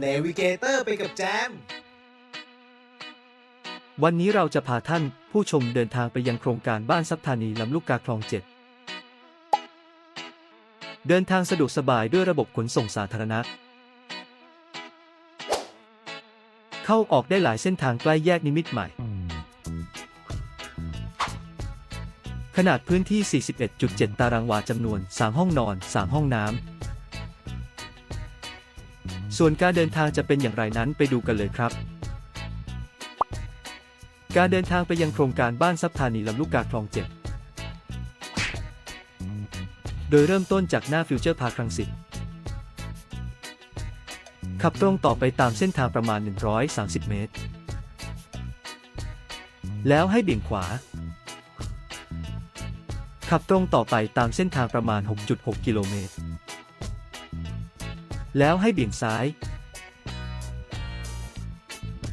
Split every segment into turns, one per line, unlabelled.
เนวิเกเตอร์ไปกับแจม
วันนี้เราจะพาท่านผู้ชมเดินทางไปยังโครงการบ้านซับธานีลำลูกกาคลองเจ็ดเดินทางสะดวกสบายด้วยระบบขนส่งสาธารณะ เข้าออกได้หลายเส้นทางใกล้แยกนิมิตใหม่ ขนาดพื้นที่ 41.7 ตารางวาจำนวน 3 ห้องนอน 3 ห้องน้ำ ส่วนการเดินทางจะเป็นอย่างไรนั้นไปดูกันเลยครับ การเดินทางไปยังโครงการบ้านซับธานีลำลูกกาคลองเจ็ดโดยเริ่มต้นจากหน้าฟิวเจอร์พาครังสิตขับตรงต่อไปตามเส้นทางประมาณ 130 เมตร แล้วให้เบี่ยงขวา ขับตรงต่อไปตามเส้นทางประมาณ 6.6 กิโลเมตร แล้วให้เบี่ยงซ้าย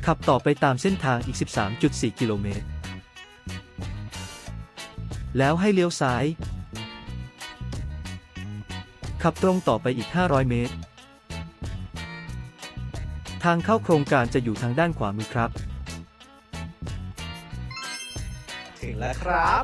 ขับต่อไปตามเส้นทางอีก 13.4 กิโลเมตร แล้วให้เลี้ยวซ้าย ขับตรงต่อไปอีก 500 เมตร ทางเข้าโครงการจะอยู่ทางด้านขวามือครับ
ถึงแล้วครับ